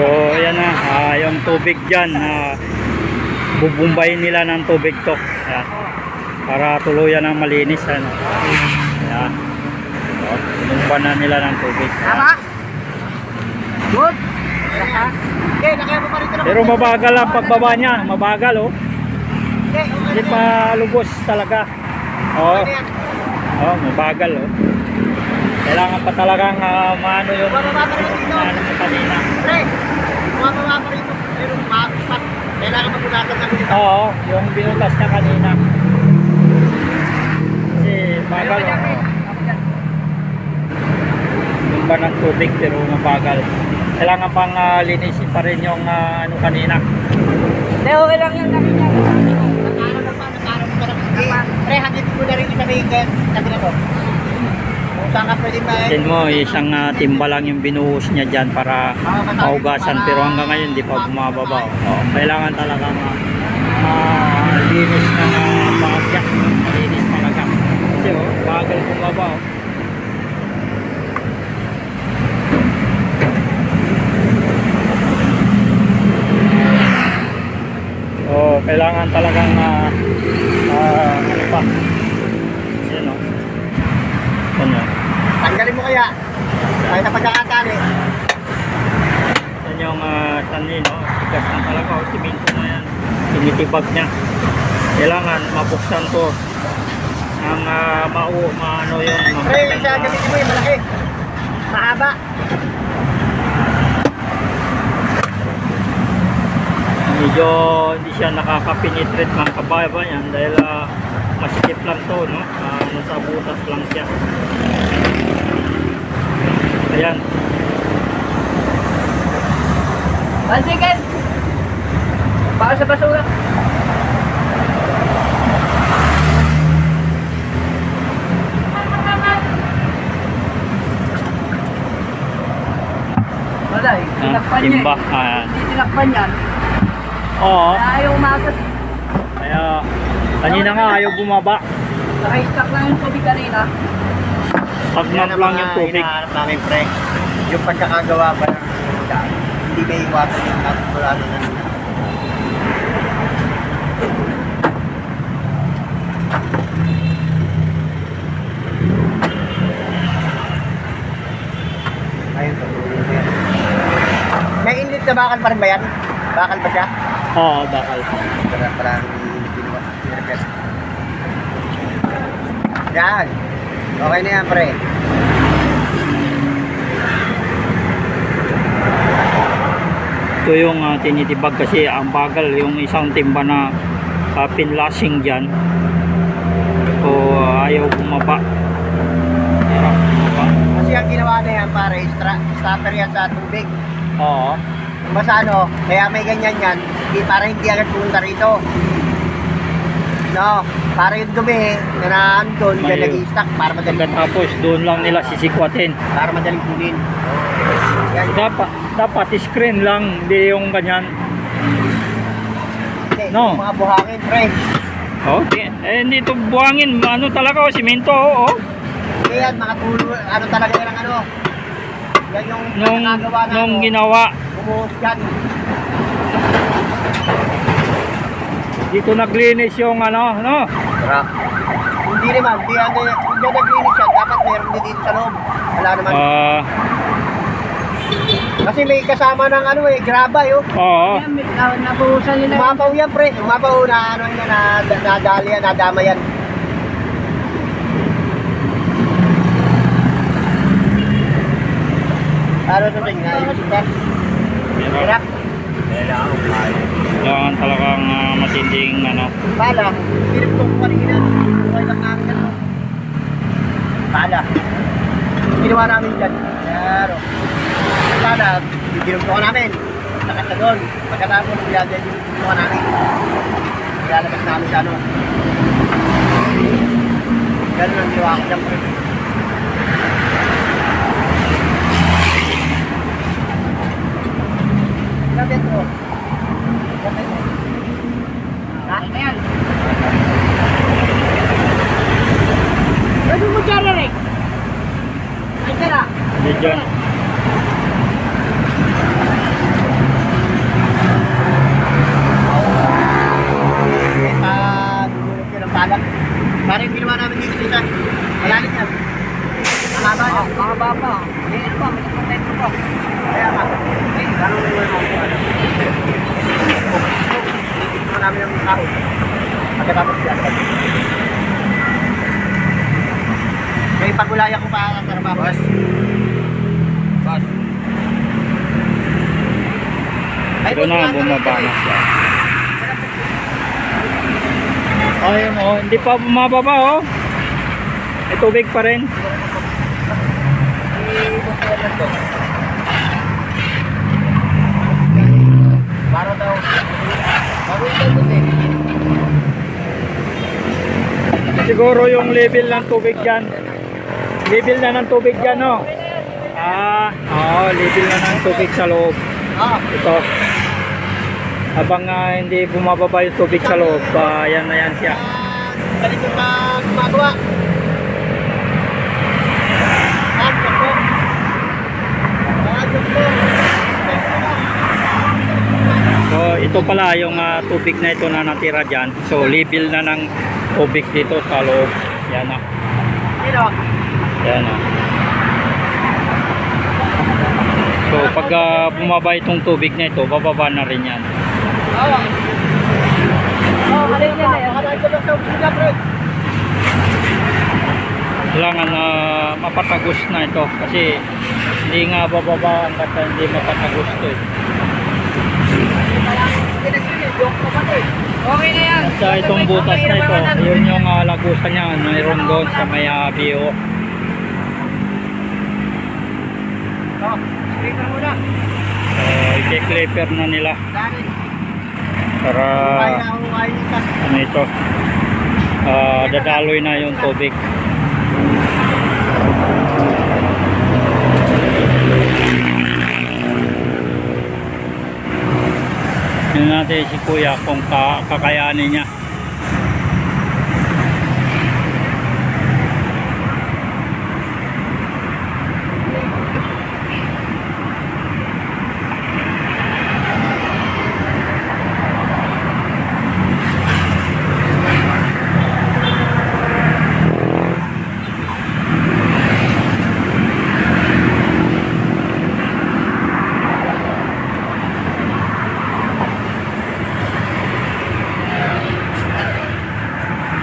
So, ayan na, ah, yung tubig dyan, ah, bubumbayin nila ng tubig to. Ayan. Para tuluyan ng malinis. Ano. Ayan. So, bumba na nila ng tubig. Ayan. Tama? Good? Saka? Okay, nakaya mo pa rito na. Pero mabagal ang pagbaba niya. Mabagal, oh. Okay, Hindi pa lubos talaga. Oo. Oh, mabagal, oh. Kailangan pa talagang uh, maano yung Bumababa pa rin dito. ano mo kanina. Pre, bumababa pa rito. Pero ma- ma- kailangan magulasan ng dito. Oo, yung binutas niya kanina. Kasi bagal. Yung ba ng tubig pero mabagal. Kailangan pang ah, linisin pa rin yung ah, ano kanina. Hindi, okay lang yan. Kami niya. Nakaaraw na pa, nakaaraw na pa. Pre, hagit mo na rin yung sabihin ko. Sabi na to. Saan ka pwede ma- Tingin mo, isang ah, timba lang yung binuhos niya dyan para maugasan pero hanggang ngayon hindi pa bumababa. Oh, kailangan talaga ma malinis ng uh, bagya. Malinis talaga. Kasi oh, bagal bumaba. Oh. Kailangan talagang ah ah, ano pa. Yan oh. Yan oh. Kaya. Kahit na pagkakataan eh. Yan yung uh, tanin, no? Tigas na talaga, o siminto na yan. Tinitibag niya. Kailangan mabuksan to. Ang uh, mau, maano yun. Pre, sa gamit mo yung malaki. Mahaba. Medyo hindi siya nakaka-penetrate ng kabayan dahil uh, masikip lang to, no? Ah, nasa butas lang siya. Ayan. One second. Para sa basura. Wala eh. Ah, Tinakpan niya timba. eh. Ah, Hindi tinakpan yan. oo. Kaya ayaw umakas. Kaya kanina nga ayaw bumaba. Naka-stack lang yung tubig kanina. Stagnant lang yung tubig. hinahanap namin, pre. Yung pagkakagawa ba ng daan. Hindi may iwasan yung natutulado na Ayun, yan. May inlit sa bakal pa rin ba yan? Bakal ba siya? Oo, bakal. Para parang ginawa. Yan. Okay na yan, pre. Ito yung uh, tinitibag kasi ang bagal yung isang timba na uh, pinlasing dyan. O uh, ayaw bumaba. Hirap bumaba. Kasi ang ginawa na yan, pare, stopper yan sa tubig. Oo. Basta ano, kaya may ganyan yan, para hindi agad pumunta rito. No, para yung dumi na naandun, yan Malayo. nag-i-stack para madaling, Pagkatapos doon lang nila sisikwatin. para madaling kunin. Yan, Dapat, dapat screen lang, hindi yung ganyan. hindi, No. yung mga buhangin, pre. Okay. Eh, hindi ito buhangin. Ano talaga, oh, simento, oo. Oh, Hindi yan, mga tulo, ano talaga yan ang ano. Yan yung Nung, nakagawa na nung ano, ginawa, bumuhos yan. Dito naglinis yung ano, no? Tara. Hindi naman, hindi yan, hindi yan naglinis yan, dapat meron din dito sa loob. Wala naman. Ah, Kasi may kasama ng ano eh, graba yun. oo. Nabuhusan nila. Umapaw yan pre. Umapaw na ano yan, na, nadali yan, nadama yan. Ano ito tingnan? Ayusin ka. Hirap. Kailangan talagang ah, matinding ano. Pala. Hirap ko kanina. Okay lang namin yan. no? Pala. Ginawa namin dyan. Pero. Pala. Ginugto ko namin. Nakata doon. Pagkatapos, nilagyan yung ginugto namin. Nilalabas namin sa ano. Ganun ang ginawa ko dyan. pre. Ilang Parang yung ginawa namin dito dito. Malalim yan. Mahaba yan. Ah, mahaba pa. May ano pa, may kapatento pa. Kaya ka. Ay, lalo na yung ano. Dito namin yung tao. Pagkatapos siya. May pagulaya ko pa ang trabaho. Boss. Boss. Ay, boss, na, bumaba na. Eh. Ayun oh, hindi pa bumababa oh. May tubig pa rin. Para daw. Bago daw kasi. Siguro yung level ng tubig dyan. Level na ng tubig dyan oh. Ah, oh, level na ng tubig sa loob. Ah, Ito. Habang ah, hindi bumababa yung tubig sa loob, ah, yan na yan siya. Galing yung mga gumagawa. So, ito pala yung ah, tubig na ito na natira dyan. So, level na ng tubig dito sa loob. Yan na. Yan na. So, pag ah, bumaba itong tubig na ito, bababa na rin yan. Kailangan na mapatagos na ito kasi hindi nga bababa hanggat hindi mapatagos ito eh. Okay na yan. At sa itong butas na ito, yun yung uh, lagusan niya, mayroon doon sa may uh, BO. Oh, speaker muna. So, i-clipper na nila Dahil, para ano ito, ah, dadaloy na yung tubig. Yun natin si kuya kung ka kakayanin niya.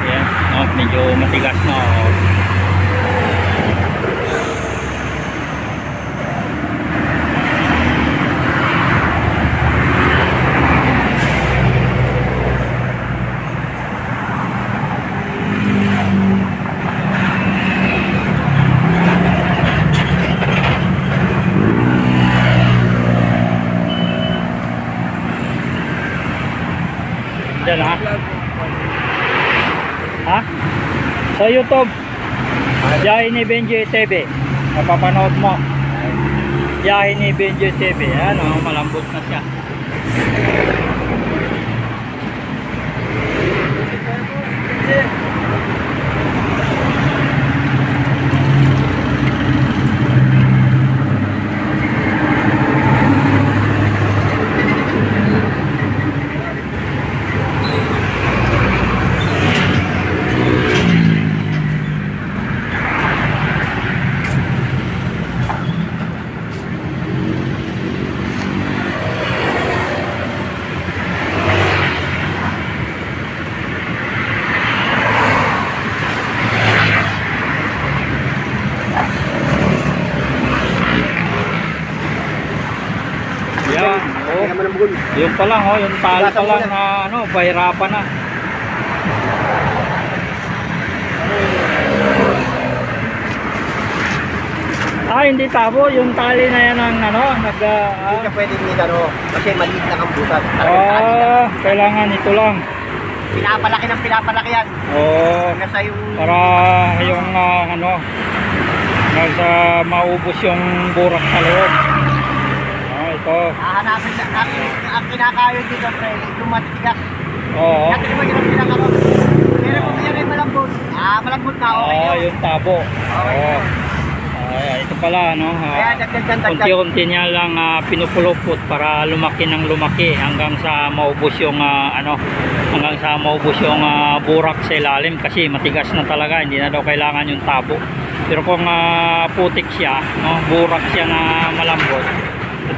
Yan, no, medyo matigas na. Oh. Diyan ha? Ha? Sa YouTube. Biyahe ni Benji TV. Napapanood mo. Biyahe ni Benji TV. Ayan o, malambot na siya. Yan. Oh, Kaya malambun. yun pa lang oh, yung tali pa lang na. ano, bahirapan na. Ah, hindi tabo. Yung tali na yan ang ano, nag... ah, Hindi ka pwedeng ni ano, kasi maliit lang ang butas. Ah, kailangan ito lang. Pinapalaki ng pinapalaki yan. Oh, Hanggang sa yung... para yung ah, ano, nasa maubos yung burak sa loob. Ah, ito. Hahanapin na. Ang, ang kinakayo dito, pre, yung matitigas. Oo. Natin mo yung pinakaro. Pero kung yan ay malambot, ah, malambot na, okay Ah, yun. yung tabo. Okay Oo. yun. Ay, ito pala, no? Kaya Ah. Unti-unti niya lang ah, pinupulupot para lumaki ng lumaki hanggang sa maubos yung ah, ano hanggang sa maubos yung ah, burak sa ilalim kasi matigas na talaga hindi na daw kailangan yung tabo pero kung ah, putik siya no burak siya na malambot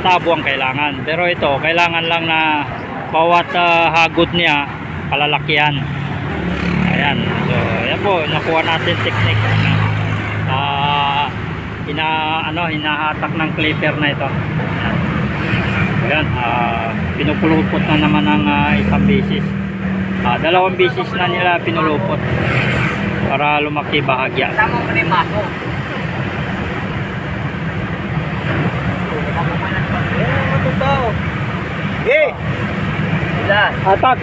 tabo ang kailangan pero ito kailangan lang na bawat ah, hagod niya kalalakihan. Ayan. So, ayan po, nakuha natin technique. Ah, ina, ano, hinahatak ng clipper na ito. Ayan. Ah, pinupulupot na naman ng ah, isang bisis. Ah, dalawang bisis na nila pinulupot para lumaki bahagya. Tama mo na yung maso. Eh, matubaw. Eh! Sila. Atak!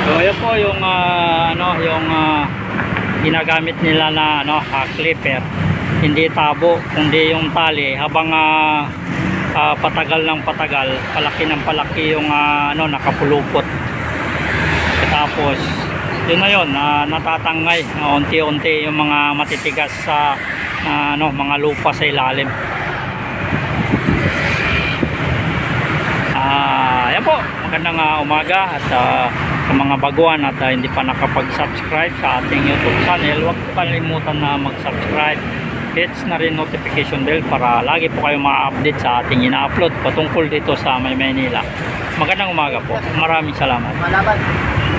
So ayan po yung ah, ano yung ah, ginagamit nila na ano ah, clipper. Hindi tabo kundi yung tali habang ah, ah, patagal ng patagal, palaki ng palaki yung ah, ano nakapulupot. Tapos yun na yun, ah, natatangay unti-unti yung mga matitigas sa ah, ano mga lupa sa ilalim. Ah, ayan po, magandang ah, umaga at ah, sa mga baguhan at ah, hindi pa nakapag-subscribe sa ating YouTube channel, huwag po kalimutan na mag-subscribe. Hits na rin notification bell para lagi po kayo ma-update sa ating ina-upload patungkol dito sa May Maynila. Magandang umaga po. Maraming salamat. Malaban.